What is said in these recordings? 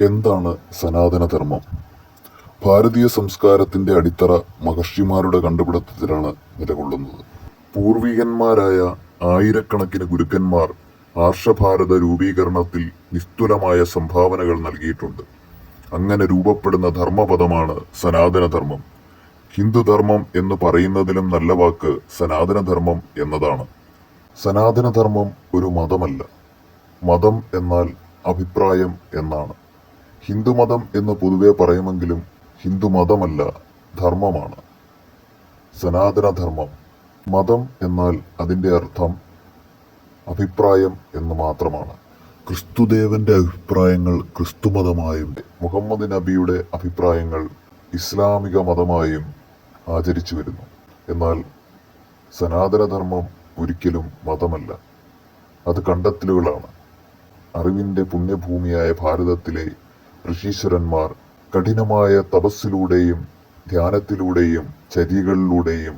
എന്താണ് സനാതനധർമ്മം? ഭാരതീയ സംസ്കാരത്തിന്റെ അടിത്തറ മഹർഷിമാരുടെ കണ്ടുപിടുത്തത്തിലാണ് നിലകൊള്ളുന്നത്. പൂർവികന്മാരായ ആയിരക്കണക്കിന് ഗുരുക്കന്മാർ ആർഷഭാരത രൂപീകരണത്തിൽ നിസ്തുലമായ സംഭാവനകൾ നൽകിയിട്ടുണ്ട്. അങ്ങനെ രൂപപ്പെടുന്ന ധർമ്മപദമാണ് സനാതനധർമ്മം. ഹിന്ദുധർമ്മം എന്ന് പറയുന്നതിലും നല്ല വാക്ക് സനാതനധർമ്മം എന്നതാണ്. സനാതനധർമ്മം ഒരു മതമല്ല. മതം എന്നാൽ അഭിപ്രായം എന്നാണ്. ഹിന്ദുമതം എന്ന് പൊതുവെ പറയുമെങ്കിലും ഹിന്ദുമതമല്ല ധർമ്മമാണ്. സനാതനധർമ്മം മതം എന്നാൽ അതിന്റെ അർത്ഥം അഭിപ്രായം എന്ന് മാത്രമാണ്. ക്രിസ്തുദേവന്റെ അഭിപ്രായങ്ങൾ ക്രിസ്തുമതമായും മുഹമ്മദ് നബിയുടെ അഭിപ്രായങ്ങൾ ഇസ്ലാമിക മതമായും ആചരിച്ചു വരുന്നു. എന്നാൽ സനാതനധർമ്മം ഒരിക്കലും മതമല്ല. അത് കണ്ടെത്തലുകളാണ്. അറിവിന്റെ പുണ്യഭൂമിയായ ഭാരതത്തിലെ ഋഷീശ്വരന്മാർ കഠിനമായ തപസ്സിലൂടെയും ധ്യാനത്തിലൂടെയും ചര്യകളിലൂടെയും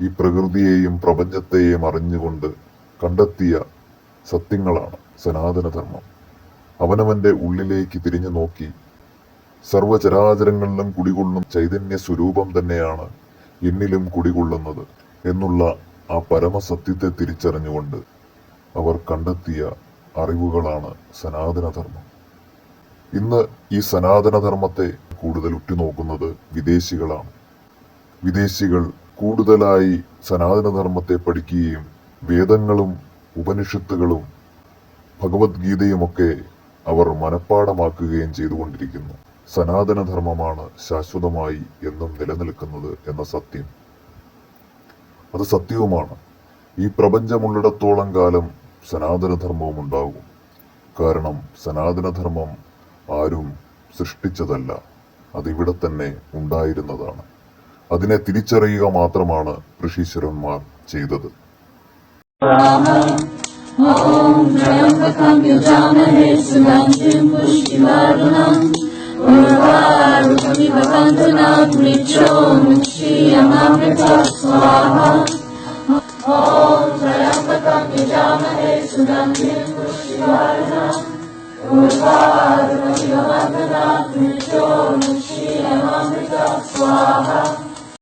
ഈ പ്രകൃതിയെയും പ്രപഞ്ചത്തെയും അറിഞ്ഞുകൊണ്ട് കണ്ടെത്തിയ സത്യങ്ങളാണ് സനാതനധർമ്മം. അവനവന്റെ ഉള്ളിലേക്ക് തിരിഞ്ഞു നോക്കി. സർവചരാചരങ്ങളിലും കുടികൊള്ളുന്ന ചൈതന്യ സ്വരൂപം തന്നെയാണ് എന്നിലും കുടികൊള്ളുന്നത് എന്നുള്ള ആ പരമസത്യത്തെ തിരിച്ചറിഞ്ഞുകൊണ്ട് അവർ കണ്ടെത്തിയ അറിവുകളാണ് സനാതനധർമ്മം. ഇന്ന് ഈ സനാതനധർമ്മത്തെ കൂടുതൽ ഉറ്റുനോക്കുന്നത് വിദേശികളാണ്. വിദേശികൾ കൂടുതലായി സനാതനധർമ്മത്തെ പഠിക്കുകയും വേദങ്ങളും ഉപനിഷത്തുകളും ഭഗവത്ഗീതയുമൊക്കെ അവർ മനഃപ്പാടമാക്കുകയും ചെയ്തുകൊണ്ടിരിക്കുന്നു. സനാതനധർമ്മമാണ് ശാശ്വതമായി എന്നും നിലനിൽക്കുന്നത് എന്ന സത്യം. അത് സത്യവുമാണ്. ഈ പ്രപഞ്ചമുള്ളിടത്തോളം കാലം സനാതനധർമ്മവും ഉണ്ടാകും കാരണം സനാതനധർമ്മം ആരും സൃഷ്ടിച്ചതല്ല. അതിവിടെ തന്നെ ഉണ്ടായിരുന്നതാണ്. അതിനെ തിരിച്ചറിയുക മാത്രമാണ് ഋഷീശ്വരന്മാർ ചെയ്തത്. ഓം Rupa, Dhruvya Vandana, Krito, Nushila Mamrita, Swaha.